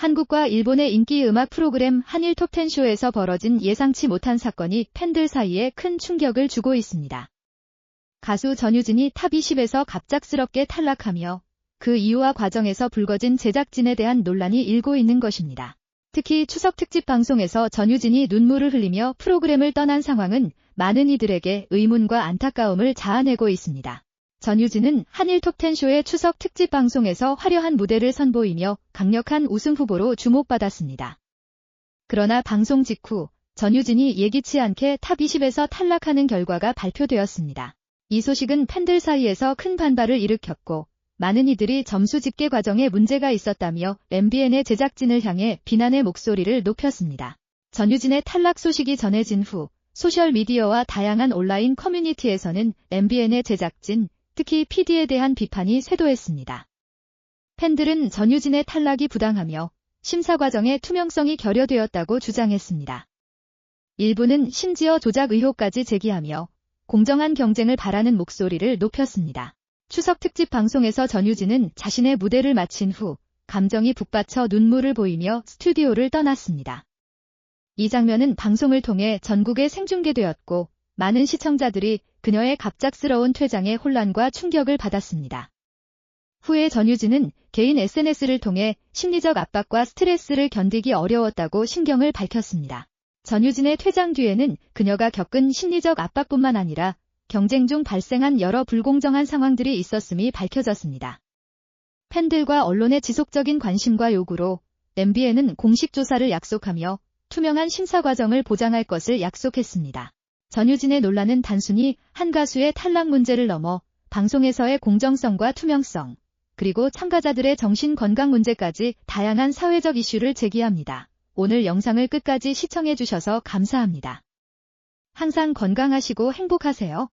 한국과 일본의 인기 음악 프로그램 한일 톱텐쇼에서 벌어진 예상치 못한 사건이 팬들 사이에 큰 충격을 주고 있습니다. 가수 전유진이 탑 20에서 갑작스럽게 탈락하며 그 이유와 과정에서 불거진 제작진에 대한 논란이 일고 있는 것입니다. 특히 추석 특집 방송에서 전유진이 눈물을 흘리며 프로그램을 떠난 상황은 많은 이들에게 의문과 안타까움을 자아내고 있습니다. 전유진은 한일 톱텐쇼의 추석 특집 방송에서 화려한 무대를 선보이며 강력한 우승 후보로 주목받았습니다. 그러나 방송 직후 전유진이 예기치 않게 탑 20에서 탈락하는 결과가 발표되었습니다. 이 소식은 팬들 사이에서 큰 반발을 일으켰고 많은 이들이 점수 집계 과정에 문제가 있었다며 MBN의 제작진을 향해 비난의 목소리를 높였습니다. 전유진의 탈락 소식이 전해진 후 소셜미디어와 다양한 온라인 커뮤니티에서는 MBN의 제작진, 특히 PD에 대한 비판이 쇄도했습니다. 팬들은 전유진의 탈락이 부당하며 심사 과정의 투명성이 결여되었다고 주장했습니다. 일부는 심지어 조작 의혹까지 제기하며 공정한 경쟁을 바라는 목소리를 높였습니다. 추석 특집 방송에서 전유진은 자신의 무대를 마친 후 감정이 북받쳐 눈물을 보이며 스튜디오를 떠났습니다. 이 장면은 방송을 통해 전국에 생중계되었고 많은 시청자들이 그녀의 갑작스러운 퇴장에 혼란과 충격을 받았습니다. 후에 전유진은 개인 SNS를 통해 심리적 압박과 스트레스를 견디기 어려웠다고 신경을 밝혔습니다. 전유진의 퇴장 뒤에는 그녀가 겪은 심리적 압박뿐만 아니라 경쟁 중 발생한 여러 불공정한 상황들이 있었음이 밝혀졌습니다. 팬들과 언론의 지속적인 관심과 요구로 MBN은 공식 조사를 약속하며 투명한 심사 과정을 보장할 것을 약속했습니다. 전유진의 논란은 단순히 한 가수의 탈락 문제를 넘어 방송에서의 공정성과 투명성, 그리고 참가자들의 정신 건강 문제까지 다양한 사회적 이슈를 제기합니다. 오늘 영상을 끝까지 시청해주셔서 감사합니다. 항상 건강하시고 행복하세요.